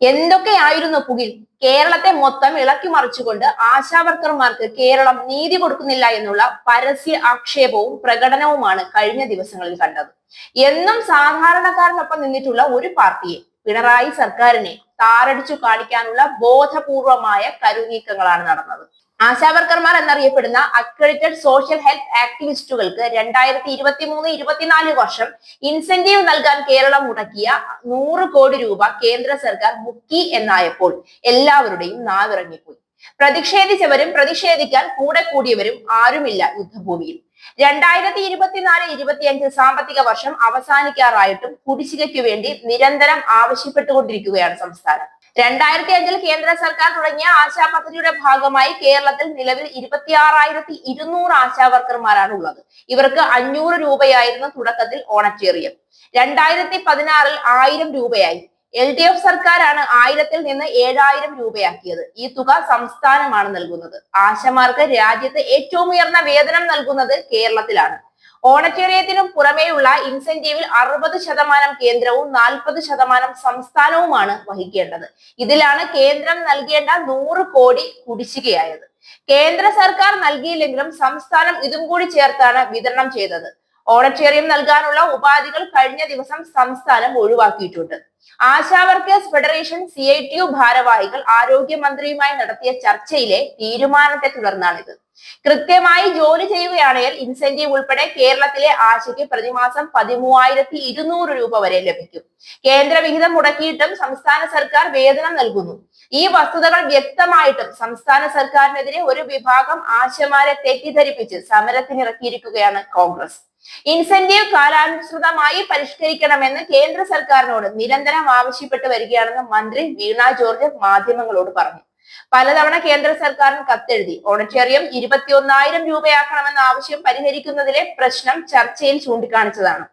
എന്തൊക്കെയായിരുന്നു പുകിൽ കേരളത്തെ മൊത്തം ഇളക്കി മറിച്ചുകൊണ്ട് ആശാവർക്കർമാർക്ക് കേരളം നീതി കൊടുക്കുന്നില്ല എന്നുള്ള പരസ്യ ആക്ഷേപവും പ്രകടനവുമാണ് കഴിഞ്ഞ ദിവസങ്ങളിൽ കണ്ടത്. എന്നും സാധാരണക്കാരനൊപ്പം നിന്നിട്ടുള്ള ഒരു പാർട്ടിയെ പിണറായി സർക്കാരിനെ താറടിച്ചു കാണിക്കാനുള്ള ബോധപൂർവമായ കരുനീക്കങ്ങളാണ് നടന്നത്. ആശാവർക്കർമാർ എന്നറിയപ്പെടുന്ന അക്രഡിറ്റഡ് സോഷ്യൽ ഹെൽത്ത് ആക്ടിവിസ്റ്റുകൾക്ക് രണ്ടായിരത്തി ഇരുപത്തി മൂന്ന് ഇരുപത്തിനാല് വർഷം ഇൻസെന്റീവ് നൽകാൻ കേരളം മുടക്കിയ നൂറ് കോടി രൂപ കേന്ദ്ര സർക്കാർ മുക്കി എന്നായപ്പോൾ എല്ലാവരുടെയും നാവിറങ്ങിപ്പോയി. പ്രതിഷേധിച്ചവരും പ്രതിഷേധിക്കാൻ കൂടെ കൂടിയവരും ആരുമില്ല യുദ്ധഭൂമിയിൽ. രണ്ടായിരത്തി ഇരുപത്തിനാല് ഇരുപത്തിയഞ്ച് സാമ്പത്തിക വർഷം അവസാനിക്കാറായിട്ടും കുടിശ്ശികയ്ക്കു വേണ്ടി നിരന്തരം ആവശ്യപ്പെട്ടുകൊണ്ടിരിക്കുകയാണ് സംസ്ഥാനം. രണ്ടായിരത്തി അഞ്ചിൽ കേന്ദ്ര സർക്കാർ തുടങ്ങിയ ആശാ പദ്ധതിയുടെ ഭാഗമായി കേരളത്തിൽ നിലവിൽ ഇരുപത്തിയാറായിരത്തി ഇരുന്നൂറ് ആശാ വർക്കർമാരാണ് ഉള്ളത്. ഇവർക്ക് അഞ്ഞൂറ് രൂപയായിരുന്നു തുടക്കത്തിൽ ഓണച്ചേറിയം രണ്ടായിരത്തി പതിനാറിൽ ആയിരം രൂപയായി. എൽ ഡി എഫ് സർക്കാരാണ് ആയിരത്തിൽ നിന്ന് ഏഴായിരം രൂപയാക്കിയത്. ഈ തുക സംസ്ഥാനമാണ് നൽകുന്നത്. ആശമാർക്ക് രാജ്യത്ത് ഏറ്റവും ഉയർന്ന വേതനം നൽകുന്നത് കേരളത്തിലാണ്. ഓണച്ചേറിയത്തിനും പുറമേയുള്ള ഇൻസെന്റീവിൽ അറുപത് ശതമാനം കേന്ദ്രവും നാൽപ്പത് ശതമാനം സംസ്ഥാനവുമാണ് വഹിക്കേണ്ടത്. ഇതിലാണ് കേന്ദ്രം നൽകേണ്ട നൂറ് കോടി കുടിശ്ശികയായത്. കേന്ദ്ര സർക്കാർ നൽകിയില്ലെങ്കിലും സംസ്ഥാനം ഇതും കൂടി ചേർത്താണ് വിതരണം ചെയ്തത്. ഓണച്ചേറിയം നൽകാനുള്ള ഉപാധികൾ കഴിഞ്ഞ ദിവസം സംസ്ഥാനം ഒഴിവാക്കിയിട്ടുണ്ട്. Asha workers federation C I T U ഭാരവാഹികൾ ആരോഗ്യമന്ത്രിയുമായി നടത്തിയ ചർച്ചയിലെ തീരുമാനത്തെ തുടർന്നാണിത്. കൃത്യമായി ജോലി ചെയ്യുകയാണെങ്കിൽ ഇൻസെന്റീവ് ഉൾപ്പെടെ കേരളത്തിലെ ആശയ്ക്ക് പ്രതിമാസം പതിമൂവായിരത്തി ഇരുന്നൂറ് രൂപ വരെ ലഭിക്കും. കേന്ദ്ര വിഹിതം മുടക്കിയിട്ടും സംസ്ഥാന സർക്കാർ വേതനം നൽകുന്നു. ഈ വസ്തുതകൾ വ്യക്തമായിട്ടും സംസ്ഥാന സർക്കാരിനെതിരെ ഒരു വിഭാഗം ആശമാരെ തെറ്റിദ്ധരിപ്പിച്ച് സമരത്തിനിറക്കിയിരിക്കുകയാണ് കോൺഗ്രസ്. ഇൻസെന്റീവ് കാലാനുസൃതമായി പരിഷ്കരിക്കണമെന്ന് കേന്ദ്ര സർക്കാരിനോട് നിരന്തരം ആവശ്യപ്പെട്ടു വരികയാണെന്ന് മന്ത്രി വീണ ജോർജ് മാധ്യമങ്ങളോട് പറഞ്ഞു. പലതവണ കേന്ദ്ര സർക്കാരിന് കത്തെഴുതി. ഓണറ്റേറിയം ഇരുപത്തിയൊന്നായിരം രൂപയാക്കണമെന്ന ആവശ്യം പരിഹരിക്കുന്നതിലെ പ്രശ്നം ചർച്ചയിൽ ചൂണ്ടിക്കാണിച്ചതാണ്.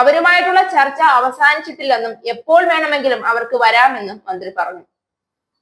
അവരുമായിട്ടുള്ള ചർച്ച അവസാനിച്ചിട്ടില്ലെന്നും എപ്പോൾ വേണമെങ്കിലും അവർക്ക് വരാമെന്നും മന്ത്രി പറഞ്ഞു.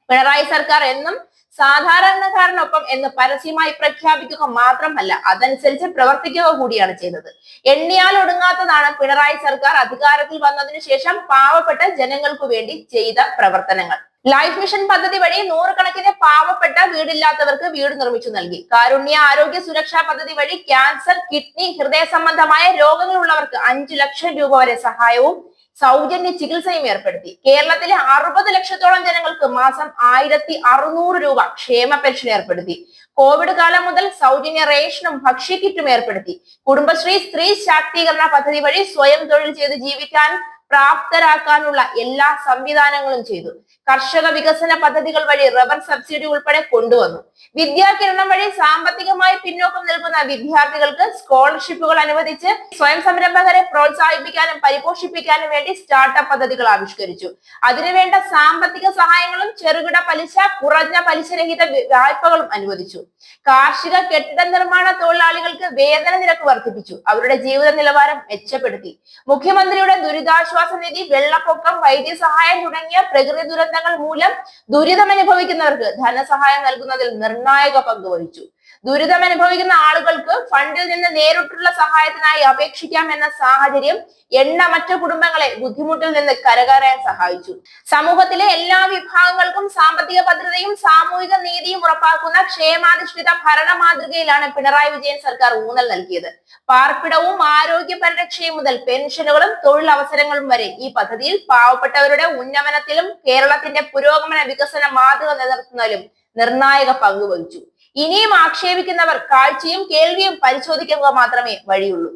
പിണറായി സർക്കാർ എന്നും സാധാരണക്കാരനൊപ്പം എന്ന് പരസ്യമായി പ്രഖ്യാപിക്കുക മാത്രമല്ല അതനുസരിച്ച് പ്രവർത്തിക്കുക കൂടിയാണ് ചെയ്തത്. എണ്ണിയാൽ ഒടുങ്ങാത്തതാണ് പിണറായി സർക്കാർ അധികാരത്തിൽ വന്നതിനു ശേഷം പാവപ്പെട്ട ജനങ്ങൾക്കു വേണ്ടി ചെയ്ത പ്രവർത്തനങ്ങൾ. ലൈഫ് മിഷൻ പദ്ധതി വഴി നൂറുകണക്കിന് പാവപ്പെട്ട വീടില്ലാത്തവർക്ക് വീട് നിർമ്മിച്ചു നൽകി. കാരുണ്യ ആരോഗ്യ സുരക്ഷാ പദ്ധതി വഴി ക്യാൻസർ കിഡ്നി ഹൃദയ സംബന്ധമായ രോഗങ്ങളുള്ളവർക്ക് അഞ്ചു ലക്ഷം രൂപ വരെ സഹായവും സൗജന്യ ചികിത്സയും ഏർപ്പെടുത്തി. കേരളത്തിലെ അറുപത് ലക്ഷത്തോളം ജനങ്ങൾക്ക് മാസം ആയിരത്തി അറുന്നൂറ് രൂപ ക്ഷേമ പെൻഷൻ ഏർപ്പെടുത്തി. കോവിഡ് കാലം മുതൽ സൗജന്യ റേഷനും ഭക്ഷ്യക്കിറ്റും ഏർപ്പെടുത്തി. കുടുംബശ്രീ സ്ത്രീ ശാക്തീകരണ പദ്ധതി വഴി സ്വയം തൊഴിൽ ചെയ്ത് ജീവിക്കാൻ പ്രാപ്തരാക്കാനുള്ള എല്ലാ സംവിധാനങ്ങളും ചെയ്തു. കർഷക വികസന പദ്ധതികൾ വഴി റബ്ബർ സബ്സിഡി ഉൾപ്പെടെ കൊണ്ടുവന്നു. വിദ്യാകിരണം വഴി സാമ്പത്തികമായി പിന്നോക്കം നിൽക്കുന്ന വിദ്യാർത്ഥികൾക്ക് സ്കോളർഷിപ്പുകൾ അനുവദിച്ച് സ്വയം സംരംഭകരെ പ്രോത്സാഹിപ്പിക്കാനും പരിപോഷിപ്പിക്കാനും വേണ്ടി സ്റ്റാർട്ടപ്പ് പദ്ധതികൾ ആവിഷ്കരിച്ചു. അതിനുവേണ്ട സാമ്പത്തിക സഹായങ്ങളും ചെറുകിട പലിശ കുറഞ്ഞ പലിശരഹിത വായ്പകളും അനുവദിച്ചു. കാർഷിക കെട്ടിട നിർമ്മാണ തൊഴിലാളികൾക്ക് വേതന നിരക്ക് വർദ്ധിപ്പിച്ചു. അവരുടെ ജീവിത നിലവാരം മെച്ചപ്പെടുത്തി. മുഖ്യമന്ത്രിയുടെ ദുരിതാശ്വാസ നിധി വെള്ളപ്പൊക്കം വൈദ്യസഹായം തുടങ്ങിയ പ്രകൃതി ദുരന്തങ്ങൾ മൂലം ദുരിതമനുഭവിക്കുന്നവർക്ക് ധനസഹായം നൽകുന്നതിൽ നിർണായക പങ്ക് വഹിച്ചു. ദുരിതമനുഭവിക്കുന്ന ആളുകൾക്ക് ഫണ്ടിൽ നിന്ന് നേരിട്ടുള്ള സഹായത്തിനായി അപേക്ഷിക്കാം എന്ന സാഹചര്യം എണ്ണമറ്റ കുടുംബങ്ങളെ ബുദ്ധിമുട്ടിൽ നിന്ന് കരകയറാൻ സഹായിച്ചു. സമൂഹത്തിലെ എല്ലാ വിഭാഗങ്ങൾക്കും സാമ്പത്തിക ഭദ്രതയും സാമൂഹിക നീതിയും ഉറപ്പാക്കുന്ന ക്ഷേമാധിഷ്ഠിത ഭരണ മാതൃകയിലാണ് പിണറായി വിജയൻ സർക്കാർ ഊന്നൽ നൽകിയത്. പാർപ്പിടവും ആരോഗ്യ പരിരക്ഷയും മുതൽ പെൻഷനുകളും തൊഴിലവസരങ്ങളും വരെ ഈ പദ്ധതിയിൽ പാവപ്പെട്ടവരുടെ ഉന്നമനത്തിലും കേരളത്തിന്റെ പുരോഗമന വികസന മാതൃക നിലനിർത്തുന്നതിലും നിർണായക പങ്ക് വഹിച്ചു ഇനിയും ആക്ഷേപിക്കുന്നവർ കാഴ്ചയും കേൾവിയും പരിശോധിക്കുക മാത്രമേ വഴിയുള്ളൂ.